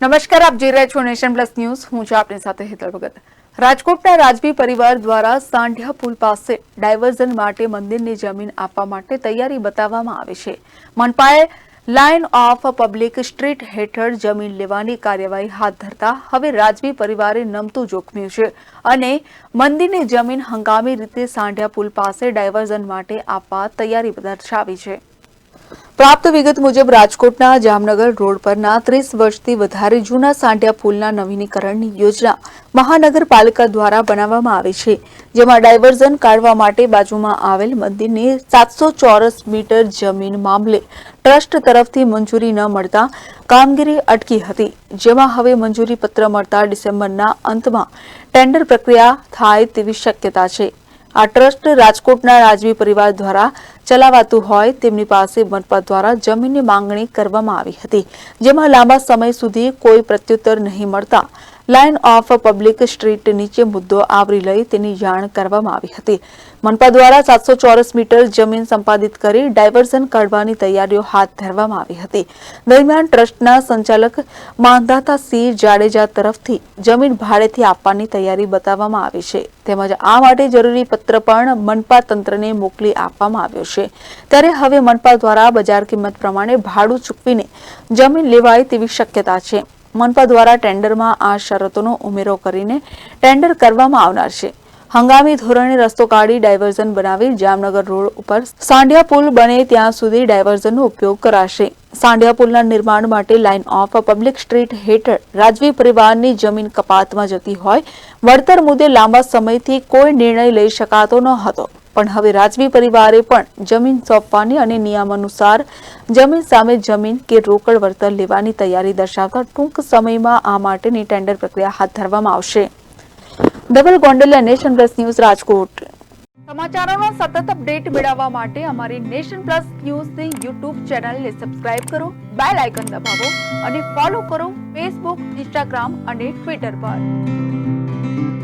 નમસ્કાર, આપ જોઈ રહ્યા છો નેશન પ્લસ ન્યૂઝ. હું છું આપની સાથે હેતલ ભગત. રાજકોટના રાજવી પરિવાર દ્વારા સાંઢિયા પુલ પાસે ડાયવર્ઝન માટે મંદિરની જમીન આપવા માટે તૈયારી બતાવવામાં આવી છે. મનપાએ લાઇન ઓફ પબ્લિક સ્ટ્રીટ હેઠળ જમીન લેવાની કાર્યવાહી હાથ ધરતા હવે રાજવી પરિવારે નમતું જોખમ્યું છે અને મંદિરની જમીન હંગામી રીતે સાંઢિયા પુલ પાસે ડાયવર્ઝન માટે આપવા તૈયારી દર્શાવી છે. પ્રાપ્ત વિગત મુજબ રાજકોટના જામનગર રોડ પરના ત્રીસ વર્ષથી વધારે જૂના સાંઢિયા પુલના નવીનીકરણની યોજના મહાનગરપાલિકા દ્વારા બનાવવામાં આવી છે, જેમાં ડાયવર્ઝન કાઢવા માટે બાજુમાં આવેલ મંદિરની સાતસો ચોરસ મીટર જમીન મામલે ટ્રસ્ટ તરફથી મંજૂરી ન મળતા કામગીરી અટકી હતી, જેમાં હવે મંજૂરી પત્ર મળતા ડિસેમ્બરના અંતમાં ટેન્ડર પ્રક્રિયા થાય તેવી શક્યતા છે. આ ટ્રસ્ટ રાજકોટના રાજવી પરિવાર દ્વારા ચલાવાતું હોય તેમની પાસે મનપા દ્વારા જમીનની માંગણી કરવામાં આવી હતી, જેમાં લાંબા સમય સુધી કોઈ પ્રત્યુત્તર નહીં મળતા લાઇન ઓફ પબ્લિક સ્ટ્રીટ નીચે મુદ્દો આવરી લઈ તેની જાણ કરવામાં આવી હતી. મનપા દ્વારા સાતસો ચોરસ મીટર જમીન સંપાદિત કરી ડાયવર્ઝન કાઢવાની તૈયારીઓ હાથ ધરવામાં આવી હતી. દરમિયાન ટ્રસ્ટના સંચાલક માંધાતા સિંહ જાડેજા તરફથી જમીન ભાડેથી આપવાની તૈયારી બતાવવામાં આવી છે. તેમજ આ માટે જરૂરી પત્ર પણ મનપા તંત્રને મોકલી આપવામાં આવ્યો છે. ત્યારે હવે મનપા દ્વારા બજાર કિંમત પ્રમાણે ભાડું ચૂકવીને જમીન લેવાય તેવી શક્યતા છે. મનપા દ્વારા ટેન્ડરમાં આ શરતોનો ઉમેરો કરીને ટેન્ડર કરવામાં આવનાર છે. હંગામી ધોરણે રસ્તો કાઢી ડાયવર્ઝન બનાવી જામનગર રોડ ઉપર સાંઢિયા પુલ બને ત્યાં સુધી ડાયવર્ઝનનો ઉપયોગ કરાશે. સાંઢિયા પુલના નિર્માણ માટે લાઇન ઓફ પબ્લિક સ્ટ્રીટ હેઠળ રાજવી પરિવારની જમીન કપાતમાં જતી હોય, વળતર મુદ્દે લાંબા સમયથી કોઈ નિર્ણય લઈ શકાતો ન હતો. પણ હવે રાજવી પરિવારે પણ જમીન સોંપવાની અને નિયમ અનુસાર જમીન સામે જમીન કે રોકડ વળતર લેવાની તૈયારી દર્શાવતા ટૂંક સમયમાં આ માટેની ટેન્ડર પ્રક્રિયા હાથ ધરવામાં આવશે. Double Gondaliya, nation plus news Rajkot. સમાચારોનો સતત અપડેટ મેળવવા માટે અમારી નેશન પ્લસ ન્યૂઝની યુટ્યુબ ચેનલને સબસ્ક્રાઇબ કરો, બેલ આઇકન દબાવો અને ફોલો કરો ફેસબુક, ઇન્સ્ટાગ્રામ અને ટ્વિટર પર.